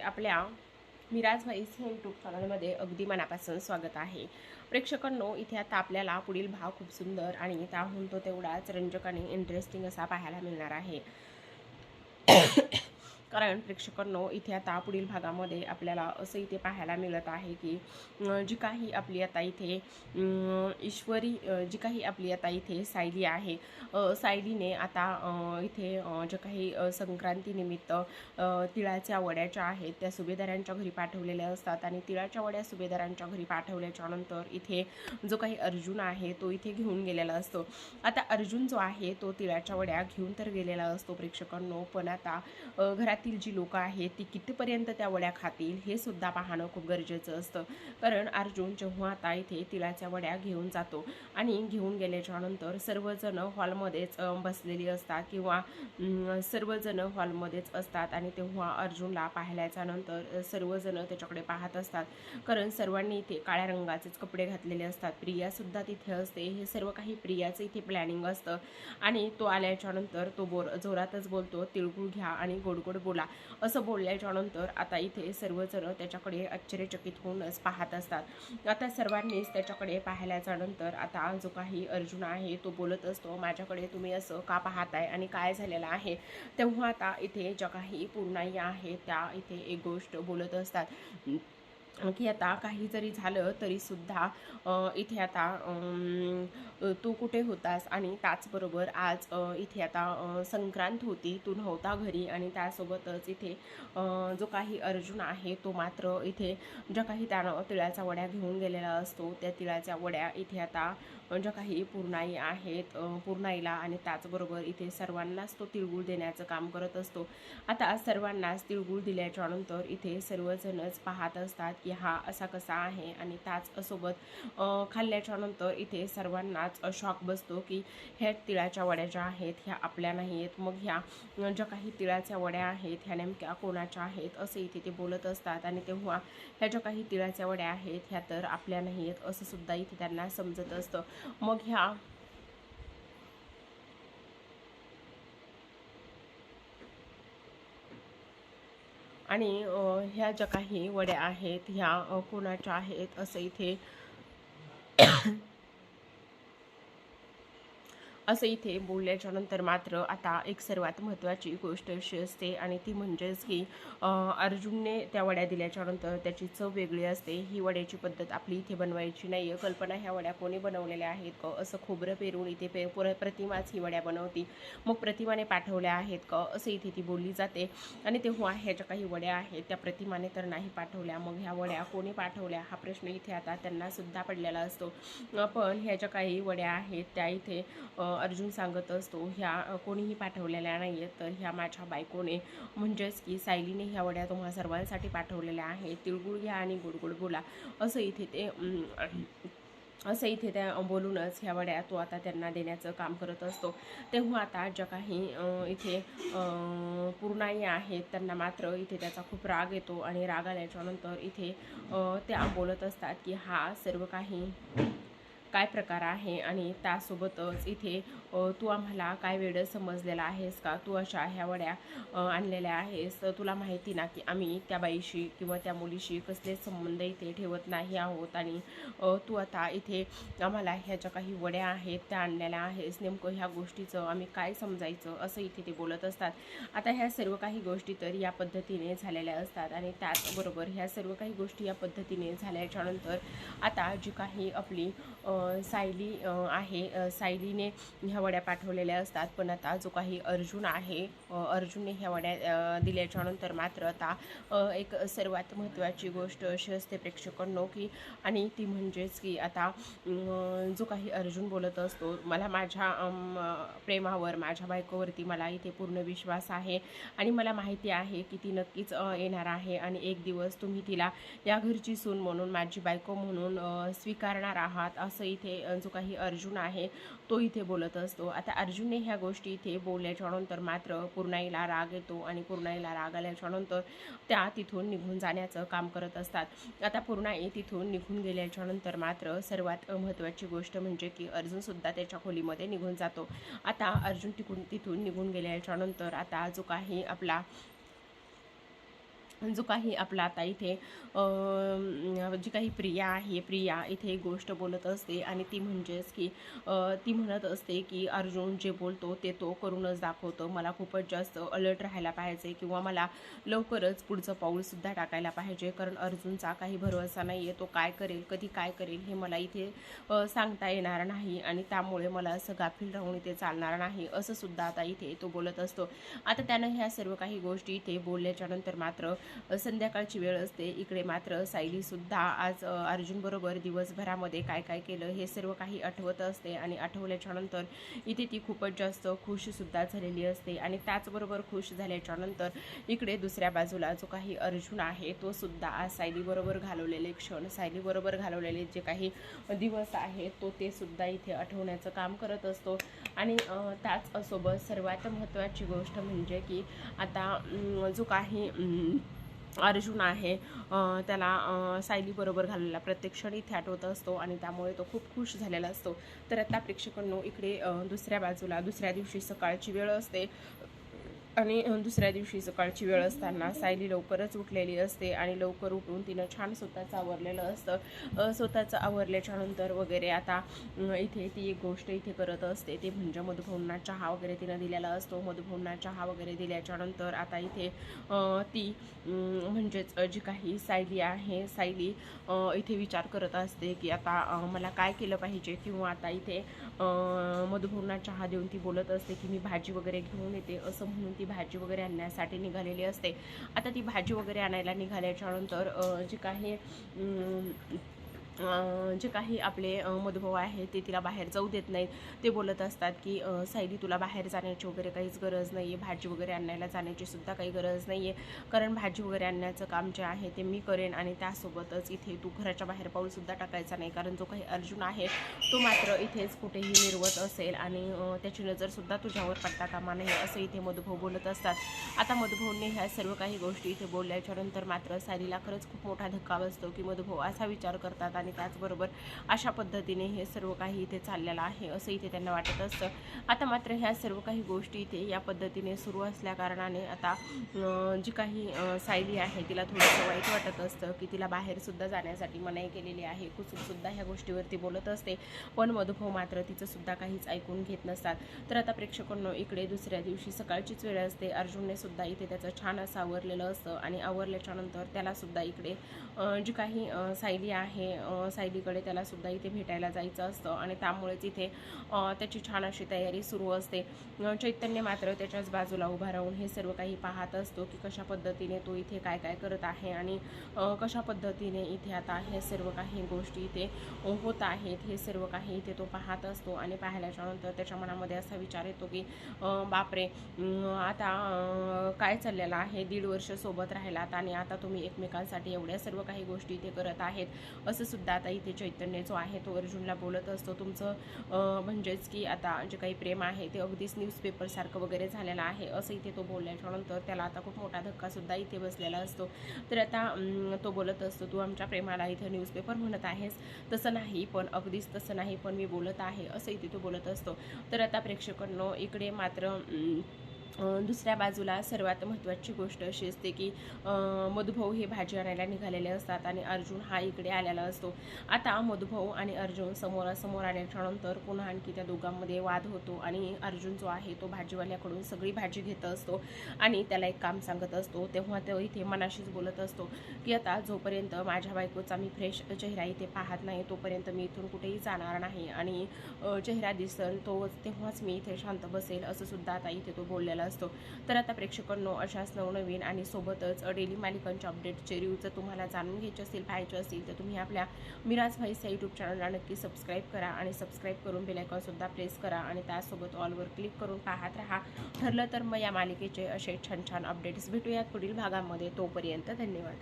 आपल्या Miraj vice YouTube चॅनलमध्ये अगदी मनापासून स्वागत आहे. प्रेक्षकांनो इथे आता आपल्याला पुढील भाव खूप सुंदर आणि त्याहून तो तेवढाच रंजक आणि इंटरेस्टिंग असा पाहायला मिळणार आहे. कारण प्रेक्षकांनो इथे आता पुढील भागामध्ये आपल्याला असं इथे पाहायला मिळत आहे की जी काही आपली आता इथे ईश्वरी जी काही आपली आता इथे सायली आहे सायलीने आता इथे जे काही संक्रांतीनिमित्त तिळाच्या वड्या आहेत त्या सुभेदारांच्या घरी पाठवलेल्या असतात आणि तिळाच्या वड्या सुभेदारांच्या घरी पाठवल्याच्या नंतर इथे जो काही अर्जुन आहे तो इथे घेऊन गेलेला असतो. आता अर्जुन जो आहे तो तिळाच्या वड्या घेऊन तर गेलेला असतो प्रेक्षकांनो पण आता घरात घरातील जी लोक आहेत ती कितीपर्यंत त्या वड्या खातील हे सुद्धा पाहणं खूप गरजेचं असतं. कारण अर्जुन जेव्हा आता इथे तिळाच्या वड्या घेऊन जातो आणि घेऊन गेल्याच्यानंतर सर्वजण हॉलमध्येच बसलेली असतात किंवा सर्वजण हॉलमध्येच असतात आणि तेव्हा अर्जुनला पाहिल्याच्या नंतर सर्वजण त्याच्याकडे पाहत असतात. कारण सर्वांनी इथे काळ्या रंगाचेच कपडे घातलेले असतात. प्रियासुद्धा तिथे असते. हे सर्व काही प्रियाचं इथे प्लॅनिंग असतं. आणि तो आल्याच्यानंतर तो बोर जोरातच बोलतो तिळगुळ घ्या आणि गोड गोड बोला. असं बोलल्याच्या नंतर आता इथे सर्वजण त्याच्याकडे आश्चर्यचकित होऊनच पाहत असतात. आता सर्वांनीच त्याच्याकडे पाहिल्याच्या नंतर आता जो काही अर्जुन आहे तो बोलत असतो माझ्याकडे तुम्ही असं का पाहताय आणि काय झालेलं आहे? तेव्हा आता इथे ज्या काही पूर्णाई आहेत त्या इथे एक गोष्ट बोलत असतात. की आता काही जरी झालं तरीसुद्धा इथे आता तू कुठे होतास? आणि त्याचबरोबर आज इथे आता संक्रांत होती तू नव्हता घरी आणि त्यासोबतच इथे जो काही अर्जुन आहे तो मात्र इथे ज्या काही त्यानं तिळाच्या वड्या घेऊन गेलेला असतो त्या तिळाच्या वड्या इथे आता ज्या काही पूर्णाई आहेत पूर्णाईला आणि त्याचबरोबर इथे सर्वांनाच तो तिळगुळ देण्याचं काम करत असतो. आता सर्वांनाच तिळगुळ दिल्याच्यानंतर इथे सर्वजणच पाहत असतात की हा असा कसा आहे आणि त्याचसोबत खाल्ल्याच्यानंतर खाल्ल्याच्या नंतर इथे सर्वांनाच शॉक बसतो की ह्या तिळाच्या वड्या ज्या आहेत ह्या आपल्या नाही आहेत मग ह्या ज्या काही तिळाच्या वड्या आहेत ह्या नेमक्या कोणाच्या आहेत असे इथे ते बोलत असतात. आणि तेव्हा ह्या ज्या काही तिळाच्या वड्या आहेत ह्या तर आपल्या नाही आहेत असं सुद्धा इथे त्यांना समजत असतं. मग ह्या आणि ह्या ज्या काही वड्या आहेत ह्या कोणाच्या आहेत असं इथे असं इथे बोलल्याच्या नंतर मात्र आता एक सर्वात महत्त्वाची गोष्ट अशी असते आणि ती म्हणजेच की अर्जुनने त्या वड्या दिल्याच्या नंतर त्याची चव वेगळी असते. ही वड्याची पद्धत आपली इथे बनवायची नाही आहे कल्पना ह्या वड्या कोणी बनवलेल्या आहेत क? असं खोबरं पेरून इथे पे पुर प्रतिमाच ही वड्या बनवती. मग प्रतिमाने पाठवल्या आहेत क? असं इथे ती बोलली जाते. आणि तेव्हा ह्या ज्या काही वड्या आहेत त्या प्रतिमाने तर नाही पाठवल्या. मग ह्या वड्या कोणी पाठवल्या? हा प्रश्न इथे आता त्यांना सुद्धा पडलेला असतो. पण ह्या ज्या काही वड्या आहेत त्या इथे अर्जुन सांगत असतो ह्या कोणीही पाठवलेल्या नाही आहेत तर ह्या माझ्या बायकोने म्हणजेच की सायलीने ह्या वड्या तुम्हा सर्वांसाठी पाठवलेल्या आहेत. तिळगुळ घ्या आणि गुडगुड बोला. असं इथे ते असं इथे त्या बोलूनच ह्या वड्या तो आता त्यांना देण्याचं काम करत असतो. तेव्हा आता ज्या काही इथे पूर्णाई आहेत त्यांना मात्र इथे त्याचा खूप राग येतो आणि राग आल्याच्यानंतर इथे त्या बोलत असतात की हा सर्व काही काय प्रकार आहे आणि त्यासोबतच इथे तू आम्हाला काय वेळ समजलेला आहेस का? तू अशा ह्या वड्या आणलेल्या आहेस. तुला माहिती ना की आम्ही त्या बाईशी किंवा त्या मुलीशी कसलेच संबंध इथे ठेवत नाही आहोत आणि तू आता इथे आम्हाला ह्या ज्या काही वड्या आहेत त्या आणलेल्या आहेस. नेमकं ह्या गोष्टीचं आम्ही काय समजायचं असं इथे ते बोलत असतात. आता ह्या सर्व काही गोष्टी तर या पद्धतीने झालेल्या असतात आणि त्याचबरोबर ह्या सर्व काही गोष्टी या पद्धतीने झाल्याच्यानंतर आता जी काही आपली सायली आहे. सायलीने ह्या वड्या पाठवलेल्या असतात पण आता जो काही अर्जुन आहे अर्जुनने ह्या वड्या दिल्याच्यानंतर मात्र आता एक सर्वात महत्त्वाची गोष्ट अशी असते प्रेक्षकांनो की आणि ती म्हणजेच की आता जो काही अर्जुन बोलत असतो मला माझ्या प्रेमावर माझ्या बायकोवरती मला इथे पूर्ण विश्वास आहे. आणि मला माहिती आहे की ती नक्कीच येणार आहे आणि एक दिवस तुम्ही तिला या घरची सून म्हणून माझी बायको म्हणून स्वीकारणार आहात असं इथे जो काही अर्जुन आहे तो इथे बोलत असतो. आता अर्जुनने ह्या गोष्टी इथे बोलल्याच्यानंतर मात्र पूर्णाईला राग येतो आणि पूर्णाईला राग आल्याच्यानंतर त्या तिथून निघून जाण्याचं काम करत असतात. आता पूर्णाई तिथून निघून गेल्याच्यानंतर मात्र सर्वात महत्त्वाची गोष्ट म्हणजे की अर्जुनसुद्धा त्याच्या खोलीमध्ये निघून जातो. आता अर्जुन तिकून तिथून निघून गेल्याच्यानंतर आता जो काही आपला जो काही आपला आता इथे जी काही प्रिया आहे प्रिया इथे एक गोष्ट बोलत असते आणि ती म्हणजेच की ती म्हणत असते की अर्जुन जे बोलतो ते तो करूनच दाखवतो. मला खूपच जास्त अलर्ट राहायला पाहिजे किंवा मला लवकरच पुढचं पाऊलसुद्धा टाकायला पाहिजे. कारण अर्जुनचा काही भरोसा नाही आहे तो काय करेल कधी काय करेल हे मला इथे सांगता येणार नाही आणि त्यामुळे मला असं गाफील राहून इथे चालणार नाही. असंसुद्धा आता इथे तो बोलत असतो. आता त्यानं ह्या सर्व काही गोष्टी इथे बोलल्याच्यानंतर मात्र संध्याकाळची वेळ असते. इकडे मात्र सायलीसुद्धा आज अर्जुनबरोबर दिवसभरामध्ये काय काय केलं हे सर्व काही आठवत असते आणि आठवल्याच्या नंतर इथे ती खूपच जास्त खुशसुद्धा झालेली असते आणि त्याचबरोबर खुश झाल्याच्यानंतर इकडे दुसऱ्या बाजूला जो काही अर्जुन आहे तो सुद्धा आज सायलीबरोबर घालवलेले क्षण सायलीबरोबर घालवलेले जे काही दिवस आहेत तो ते सुद्धा इथे आठवण्याचं काम करत असतो. आणि त्याचसोबत सर्वात महत्त्वाची गोष्ट म्हणजे की आता जो काही अर्जुन आहे. त्याला सायलीबरोबर घाललेला प्रत्येक क्षणी थॅट होत असतो आणि त्यामुळे तो खूप खुश झालेला असतो. तर आता प्रेक्षकांनो इकडे दुसऱ्या बाजूला दुसऱ्या दिवशी सकाळची वेळ असते. आणि दुसऱ्या दिवशी सकाळची वेळ असताना सायली लवकरच उठलेली असते आणि लवकर उठून तिनं छान स्वतःचं आवरलेलं असतं. स्वतःचं आवरल्याच्या नंतर वगैरे आता इथे ती एक गोष्ट इथे करत असते. ते म्हणजे मधुभाऊंना चहा वगैरे तिनं दिलेला असतो. मधुभाऊंना चहा वगैरे दिल्याच्या नंतर आता इथे ती म्हणजेच जी काही सायली आहे सायली इथे विचार करत असते की आता मला काय केलं पाहिजे? किंवा आता इथे मधुभवना मधुभाऊंना चहा देऊन ती बोलत असते की मी भाजी वगैरे घेऊन येते असं म्हणून ती भाजी वगैरे आणण्यासाठी निघालेली असते. आता ती भाजी वगैरे आणायला निघाल्याच्यानंतर जे काही जे काही आपले अं, मधुभाऊ आहेत ते तिला बाहेर जाऊ देत नाहीत. ते बोलत असतात की सायली तुला बाहेर जाण्याची वगैरे काहीच गरज नाही आहे भाजी वगैरे आणायला जाण्याची सुद्धा काही गरज नाही आहे कारण भाजी वगैरे आणण्याचं काम जे आहे ते मी करेन आणि त्यासोबतच इथे तू घराच्या बाहेर पाऊलसुद्धा टाकायचा नाही. कारण जो काही अर्जुन आहे तो मात्र इथेच कुठेही निर्वत असेल आणि त्याची नजरसुद्धा तुझ्यावर पडता कामा नये असं इथे मधुभाऊ बोलत असतात. आता मधुभाऊने ह्या सर्व काही गोष्टी इथे बोलल्याच्यानंतर मात्र सायलीला खरंच खूप मोठा धक्का बसतो की मधुभाऊ असा विचार करतात आणि त्याचबरोबर अशा पद्धतीने हे सर्व काही इथे चाललेलं आहे असं इथे त्यांना वाटत असतं. आता मात्र ह्या सर्व काही गोष्टी इथे या पद्धतीने सुरू असल्याकारणाने आता जी काही सायली आहे तिला थोडंसं वाईट वाटत असतं की तिला बाहेरसुद्धा जाण्यासाठी मनाई केलेली आहे कुसुमसुद्धा ह्या गोष्टीवरती बोलत असते. पण मधुभाऊ मात्र तिचंसुद्धा काहीच ऐकून घेत नसतात. तर आता प्रेक्षकांनो इकडे दुसऱ्या दिवशी सकाळचीच वेळ असते. अर्जुनने सुद्धा इथे त्याचं छान असं आवरलेलं असतं आणि आवरल्याच्यानंतर त्यालासुद्धा इकडे जी काही सायली आहे सायलीकडे त्याला सुद्धा इथे भेटायला जायचं असतं आणि त्यामुळेच इथे त्याची छान अशी तयारी सुरू असते. चैतन्य मात्र त्याच्याच बाजूला उभा राहून हे सर्व काही पाहत असतो की कशा पद्धतीने तो इथे काय काय करत आहे आणि कशा पद्धतीने इथे आता हे सर्व काही गोष्टी इथे होत आहेत हे सर्व काही इथे तो पाहत असतो आणि पाहिल्याच्या नंतर त्याच्या मनामध्ये असा विचार येतो की बापरे आता काय चाललेलं आहे? दीड वर्ष सोबत राहिलात आणि आता तुम्ही एकमेकांसाठी एवढ्या सर्व काही गोष्टी इथे करत आहेत. असं सुद्धा आता इथे चैतन्य जो आहे तो अर्जुनला बोलत असतो. तुमचं म्हणजेच की आता जे काही प्रेम आहे ते अगदीच न्यूजपेपरसारखं वगैरे झालेलं आहे असं इथे तो बोलल्याच्यानंतर त्याला आता खूप मोठा धक्का सुद्धा इथे बसलेला असतो. तर आता तो बोलत असतो तू आमच्या प्रेमाला इथं न्यूजपेपर म्हणत आहेस. तसं नाही पण अगदीच तसं नाही पण मी बोलत आहे असं इथे तो बोलत असतो. तर आता प्रेक्षकांनो इकडे मात्र दुसऱ्या बाजूला सर्वात महत्त्वाची गोष्ट अशी असते की मधुभाऊ हे भाजी आणायला निघालेले असतात आणि अर्जुन हा इकडे आलेला असतो. आता मधुभाऊ आणि अर्जुन समोरासमोर आल्याच्यानंतर पुन्हा आणखी त्या दोघांमध्ये वाद होतो आणि अर्जुन जो आहे तो भाजीवाल्याकडून सगळी भाजी घेत असतो आणि त्याला एक काम सांगत असतो. तेव्हा तो इथे मनाशीच बोलत असतो की आता जोपर्यंत माझ्या बायकोचा मी फ्रेश चेहरा इथे पाहत नाही तोपर्यंत मी इथून कुठेही जाणार नाही. आणि चेहरा दिसल तो तेव्हाच मी इथे शांत बसेल असं सुद्धा आता इथे तो बोललेला असतो. तर आता प्रेक्षकांनो अशाच नवनवीन आणि सोबतच डेली मालिकांच्या अपडेटचे रिव्ह्यू जर तुम्हाला जाणून घ्यायचे असतील पाहायचे असतील तर तुम्ही आपल्या मिराज व्हाईस या यूट्यूब चॅनलला नक्की सबस्क्राईब करा आणि सबस्क्राईब करून बेलायकॉनसुद्धा प्रेस करा आणि त्यासोबत ऑलवर क्लिक करून पाहत राहा. ठरलं तर मग या मालिकेचे असे छान छान अपडेट्स भेटूयात पुढील भागामध्ये. तोपर्यंत धन्यवाद.